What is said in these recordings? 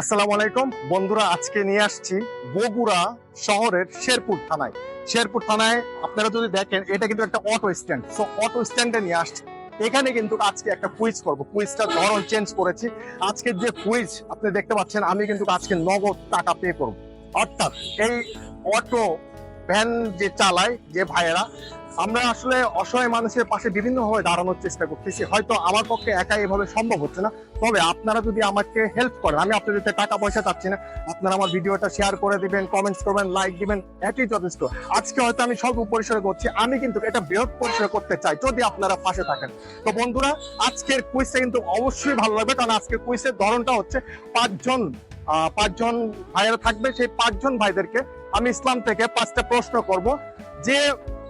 আসসালামু আলাইকুম। বন্ধুরা, আজকে নিয়ে আসছি বগুড়া শহরের শেরপুর থানায়। শেরপুর থানায় আপনারা যদি দেখেন, এটা কিন্তু একটা অটো স্ট্যান্ড সো অটো স্ট্যান্ডে নিয়ে আসছি। এখানে কিন্তু আজকে একটা কুইজ করব। কুইজটা ধরন চেঞ্জ করেছি। আজকে যে কুইজ আপনি দেখতে পাচ্ছেন, আমি কিন্তু আজকে নগদ টাকা পে করব। অর্থাৎ এই অটো ভ্যান যে চালায় যে ভাইয়েরা আমরা আসলে অসহায় মানুষের পাশে বিভিন্নভাবে দাঁড়ানোর চেষ্টা করতেছি। হয়তো আমার পক্ষে একা এভাবে সম্ভব হচ্ছে না। তবে আপনারা যদি আমাকে হেল্প করেন আমি আপনাদের টাকা পয়সা চাচ্ছি না। আপনারা আমার ভিডিওটা শেয়ার করে দিবেন কমেন্টস করবেন লাইক দিবেন এটাই যথেষ্ট। আজকে হয়তো আমি স্বল্প পরিসরে করছি আমি কিন্তু এটা বৃহৎ পরিসরে করতে চাই যদি আপনারা পাশে থাকেন। তো বন্ধুরা আজকের কুইজটা কিন্তু অবশ্যই ভালো লাগবে কারণ আজকে কুইজের ধরনটা হচ্ছে পাঁচজন আহ, পাঁচজন ভাইয়েরা থাকবে। সেই পাঁচজন ভাইদেরকে আমি ইসলাম থেকে পাঁচটা প্রশ্ন করব। যে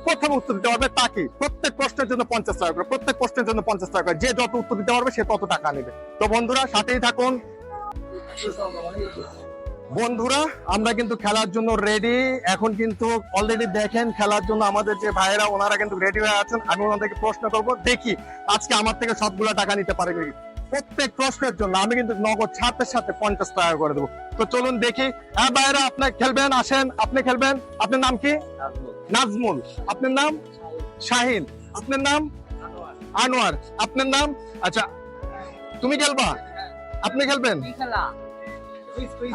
প্রথম উত্তর দিতে পারবে তাকে প্রত্যেক প্রশ্নের জন্য পঞ্চাশ টাকা করে, প্রত্যেক প্রশ্নের জন্য পঞ্চাশ টাকা করে। যে যত উত্তর দিতে পারবে সে তত টাকা নেবে। তো বন্ধুরা, সাথেই থাকুন। বন্ধুরা, আমরা কিন্তু খেলার জন্য রেডি এখন কিন্তু অলরেডি দেখেন, খেলার জন্য আমাদের যে ভাইয়েরা, ওনারা কিন্তু রেডি হয়ে আছেন। আমি ওনাদেরকে প্রশ্ন করব, দেখি আজকে আমার থেকে সবগুলো টাকা নিতে পারে কি? প্রত্যেক প্রশ্নের জন্য আমি কিন্তু নগদ ছাড়তে সাথে পঞ্চাশ টাকা করে দেবো। তো চলুন দেখি। হ্যাঁ ভাইয়েরা আপনি খেলবেন? আসেন। আপনি খেলবেন? আপনার নাম কি? নাজমুল। আপনার নাম? শাহিন। আপনার নাম? আনোয়ার। আপনার নাম? আচ্ছা তুমি খেলবা? আপনি খেলবেন?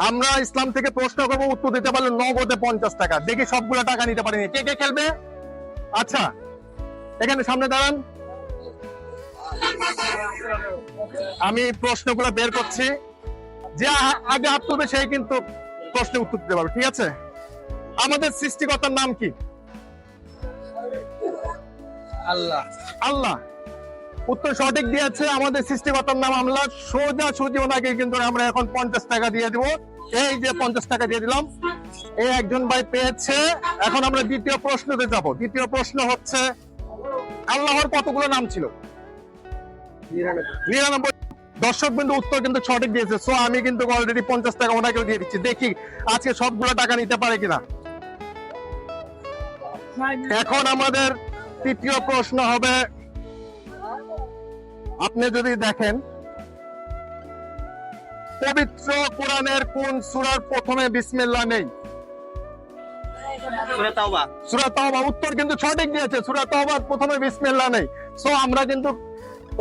আমরা ইসলাম থেকে প্রশ্ন করব উত্তর দিতে পারলে নগদে পঞ্চাশ টাকা। দেখি সবগুলো টাকা নিতে পারিনি। কে কে খেলবে? আচ্ছা এখানে সামনে দাঁড়ান। আমি প্রশ্নগুলো বের করছি। যে আগে হাত তুলবে সেই কিন্তু প্রশ্নের উত্তর দিতে পারবে ঠিক আছে? আমাদের সৃষ্টিকর্তার নাম কি? আল্লাহ। আল্লাহ। উত্তর সঠিক দিয়েছে আমাদের সৃষ্টিকর্তার নাম আমরা সোজা সুজি ওনাকে কিন্তু আমরা এখন পঞ্চাশ টাকা দিয়ে দিব। এই যে পঞ্চাশ টাকা দিয়ে দিলাম এই একজন ভাই পেয়েছে। এখন আমরা দ্বিতীয় প্রশ্নতে যাব। দ্বিতীয় প্রশ্ন হচ্ছে আল্লাহর কতগুলো নাম ছিল? নিরানব্বই। দর্শক বিন্দু উত্তর কিন্তু সঠিক দিয়েছে। সো আমি কিন্তু অলরেডি পঞ্চাশ টাকা ওনাকে দিয়ে দিচ্ছি। দেখি আজকে সবগুলো টাকা নিতে পারে কিনা। এখন আমাদের তৃতীয় প্রশ্ন হবে আপনি যদি দেখেন পবিত্র কোরআনের কোন সূরার প্রথমে বিসমিল্লাহ নেই? সূরা তাওবা। উত্তর কিন্তু সঠিক দিয়েছে। সূরা তাওবার প্রথমে বিসমিল্লাহ নেই। সো আমরা কিন্তু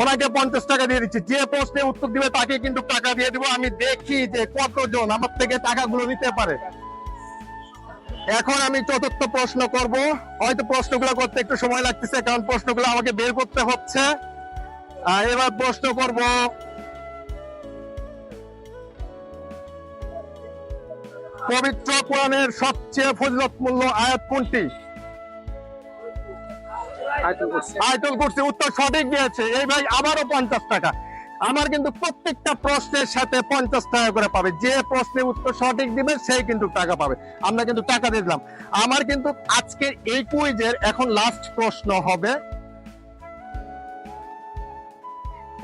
ওনাকে পঞ্চাশ টাকা দিয়ে দিচ্ছি। যে প্রশ্নে উত্তর দিবে তাকে কিন্তু টাকা দিয়ে দিব। আমি দেখি যে কতজন আমার থেকে টাকাগুলো নিতে পারে। এখন আমি চতুর্থ প্রশ্ন করব। হয়তো প্রশ্নগুলো করতে একটু সময় লাগতেছে, কারণ প্রশ্নগুলো আমাকে বের করতে হচ্ছে। এবার প্রশ্ন করব। পবিত্র কোরআনের সবচেয়ে ফজিলতমূল্য আয়াত কোনটি? করছে। উত্তর সঠিক দিয়েছে। এই ভাই আবারও পঞ্চাশ টাকা। আমার কিন্তু প্রত্যেকটা প্রশ্নের সাথে পঞ্চাশ টাকা করে পাবে। যে প্রশ্নের উত্তর সঠিক দিবে সেই কিন্তু টাকা পাবে। আমরা কিন্তু টাকা দিয়ে দিলাম। আমার কিন্তু আজকের এই কুইজের এখন লাস্ট প্রশ্ন হবে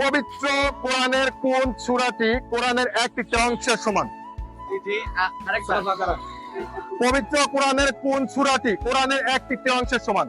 পবিত্র কোরআনের কোন সূরাটি কোরআনের একটি অংশের সমান? পবিত্র কোরআনের কোন সূরাটি কোরআনের একটি অংশের সমান?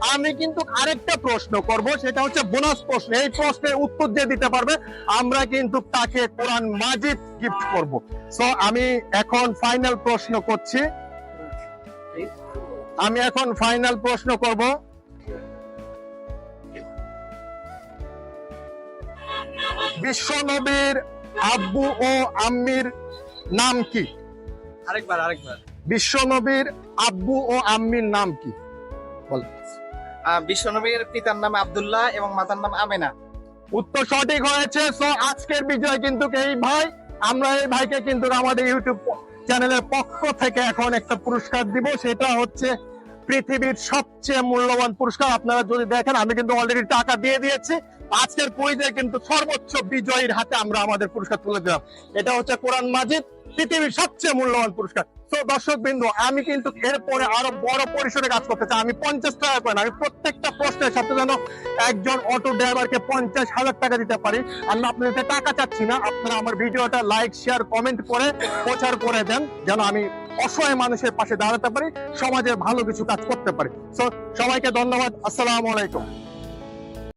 আমি কিন্তু আরেকটা প্রশ্ন করব সেটা হচ্ছে বোনাস প্রশ্ন। এই প্রশ্নের উত্তর যে দিতে পারবে। আমরা কিন্তু তাকে কোরআন মাজিদ গিফট করব। সো আমি এখন ফাইনাল প্রশ্ন করছি। আমি এখন ফাইনাল প্রশ্ন করব। বিশ্ব নবীর আব্বু ও আম্মির নাম কি? আরেকবার আরেকবার। বিশ্ব নবীর আব্বু ও আম্মির নাম কি? বল। বিশ্বনবীর পিতার নাম আব্দুল্লাহ এবং মাতার নাম আমেনা। উত্তর সঠিক হয়েছে। সো আজকের বিজয় কিন্তু এই ভাই। আমরা এই ভাইকে কিন্তু আমাদের ইউটিউব চ্যানেলের পক্ষ থেকে এখন একটা পুরস্কার দিব। সেটা হচ্ছে পৃথিবীর সবচেয়ে মূল্যবান পুরস্কার। আপনারা যদি দেখেন, আমি কিন্তু অলরেডি টাকা দিয়ে দিয়েছি। আজকের কুইজে কিন্তু সর্বোচ্চ বিজয়ীর হাতে আমরা আমাদের পুরস্কার তুলে দিলাম। এটা হচ্ছে কোরআন মাজিদ। পৃথিবীর সবচেয়ে মূল্যবান পুরস্কার। তো দর্শক বিন্দু আমি কিন্তু এরপরে আরও বড় পরিসরে কাজ করতে চাই। আমি পঞ্চাশ টাকা করে আমি প্রত্যেকটা প্রশ্নের সাথে যেন একজন অটো ড্রাইভারকে পঞ্চাশ হাজার টাকা দিতে পারি। আমি আপনাদের টাকা চাচ্ছি না, আপনারা আমার ভিডিওটা লাইক, শেয়ার, কমেন্ট করে প্রচার করে দেন, যেন আমি অসহায় মানুষের পাশে দাঁড়াতে পারি, সমাজের ভালো কিছু কাজ করতে পারি। তো সবাইকে ধন্যবাদ, আসসালামু আলাইকুম।